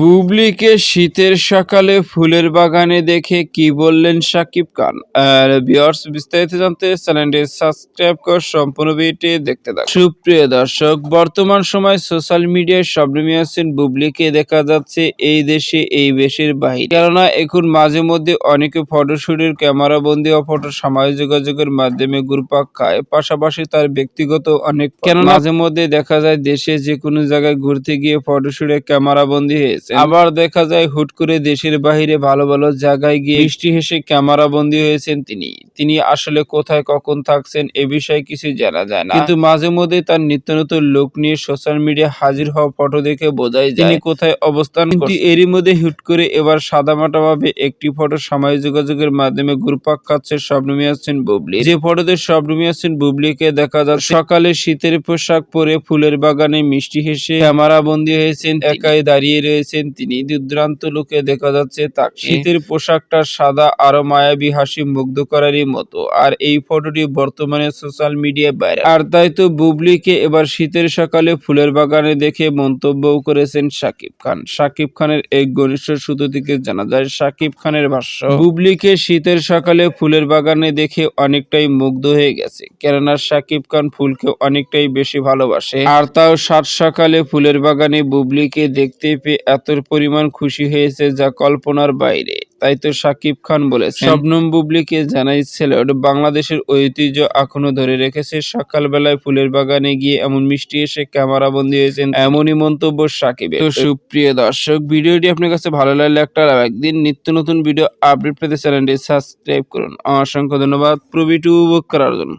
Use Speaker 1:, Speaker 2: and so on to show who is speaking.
Speaker 1: বুবলিকে শীতের সকালে ফুলের বাগানে দেখে কি বললেন সাকিব খান? আর বিয়ার্স বিস্তারিত জানতে চ্যানেলটি সাবস্ক্রাইব কর সম্পূর্ণ ভিডিওটি দেখতে থাকুন। সুপ্রিয় দর্শক বর্তমান সময় সোশ্যাল মিডিয়ায় শবনমী আছেন বুবলিকে দেখা যাচ্ছে এই দেশে এই দেশের বাহিরে কেননা এখন মাঝে মধ্যে অনেকে ফটোশুটের ক্যামেরা বন্দি ও ফটো সামাজিক যোগাযোগের মাধ্যমে ঘুরপাক খায়। পাশাপাশি তার ব্যক্তিগত অনেক কেন মাঝে মধ্যে দেখা যায় দেশে যে কোনো জায়গায় ঘুরতে গিয়ে ফটোশুটে ক্যামেরা বন্দি হয়েছে আবার দেখা যায় হুট করে দেশের বাহিরে ভালো ভালো জায়গায় গিয়ে বৃষ্টি হেসে ক্যামেরা বন্দী হয়েছেন তিনি। তিনি আসলে কোথায় কখন থাকছেন এ বিষয়ে কিছু জানা যায় না। কিন্তু মাঝে মধ্যে তার নিত্য নতুন লোক নিয়ে সোশ্যাল মিডিয়া হাজির হওয়া ফটো দেখে বোঝাই যায়। তিনি কোথায় অবস্থান কিন্তু এরই মধ্যে হুট করে এবার সাদামাটা ভাবে একটি ফটো সামাজিক যোগাযোগের মাধ্যমে ঘুরপাক খাচ্ছে স্বপ্নমী আছেন বুবলি। যে ফটোতে স্বপ্নমী আছেন বুবলিকে দেখা যাচ্ছে সকালে শীতের পোশাক পরে ফুলের বাগানে মিষ্টি হেসে ক্যামেরা বন্দী হয়েছেন একাই দাঁড়িয়ে রয়েছেন তিনি দুর্দান্ত লোকে দেখা যাচ্ছে তাকে। শীতের পোশাকটা সাদা আরও মায়াবী হাসি মুগ্ধ করারই মতো। আর এই ফটোটি বর্তমানে সোশ্যাল মিডিয়ায় বাইরে আর তাই তো বুবলিকে এবার শীতের সকালে ফুলের বাগানে দেখে মন্তব্যও করেছেন সাকিব খান। সাকিব খানের এক ঘনিষ্ঠ সূত্র থেকে জানা যায় সাকিব খানের ভাষ্য, বুবলিকে শীতের সকালে ফুলের বাগানে দেখে অনেকটাই মুগ্ধ হয়ে গেছে। কেননা সাকিব খান ফুলকে অনেকটাই বেশি ভালোবাসে। আর তাও সাত সকালে ফুলের বাগানে বুবলিকে দেখতে পেয়ে এত পরিমাণ খুশি হয়েছে যা কল্পনার বাইরে। তাই তো সাকিব খান বলেছেন। শবনম বুবলিকে জানাই ছেলেট বাংলাদেশের ঐতিহ্য এখনও ধরে রেখেছে। সকালবেলায় ফুলের বাগানে গিয়ে এমন মিষ্টি এসে ক্যামেরা বন্দী হয়েছেন এমনই মন্তব্য সাকিবের। তো সুপ্রিয় দর্শক ভিডিওটি আপনার কাছে ভালো লাগলে একটা একদিন নিত্য নতুন ভিডিও আপডেট পেতে চ্যানেলটি সাবস্ক্রাইব করুন। অসংখ্য ধন্যবাদ প্রবিটু করার জন্য।